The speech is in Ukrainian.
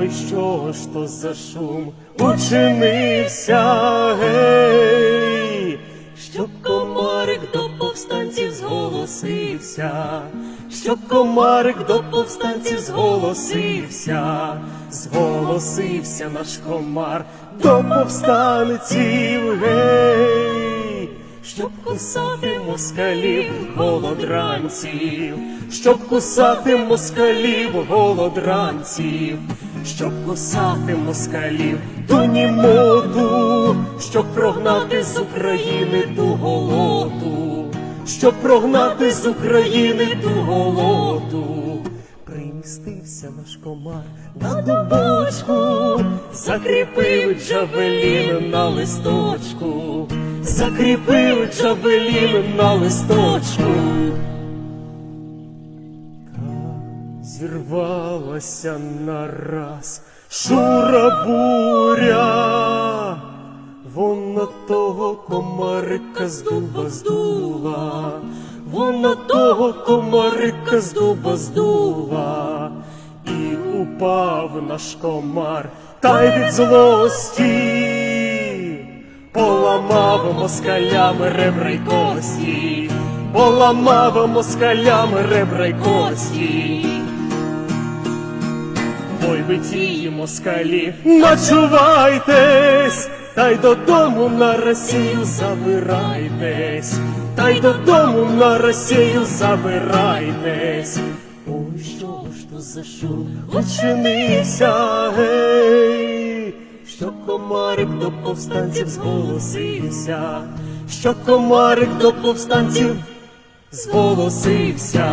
Ой, що ж то за шум учинився, гей, щоб комарик до повстанців зголосився, щоб комарик до повстанців зголосився, зголосився наш комар до повстанців, гей, щоб кусати москалів голодранців, щоб кусати москалів голодранців, щоб кусати москалів ту німоту, щоб прогнати з України ту голоту, щоб прогнати з України ту голоту. Примістився наш комар на дубочку, закріпив джавелін на листочку, закріпив джавелін на листочку. Зірвалася нараз шура буря, вона того комарика з дуба здула, вона того комарика з дуба здула, і упав наш комар, та й від злості поламав москалями ребра й кості, поламав москалями ребра й кості. Ой, ви ті москалі, начувайтесь, та й додому на Росію забирайтесь, та й додому на Росію забирайтесь. Ой, що ж то за шум учинився, гей, що комарик до повстанців зголосився, що комарик до повстанців зголосився.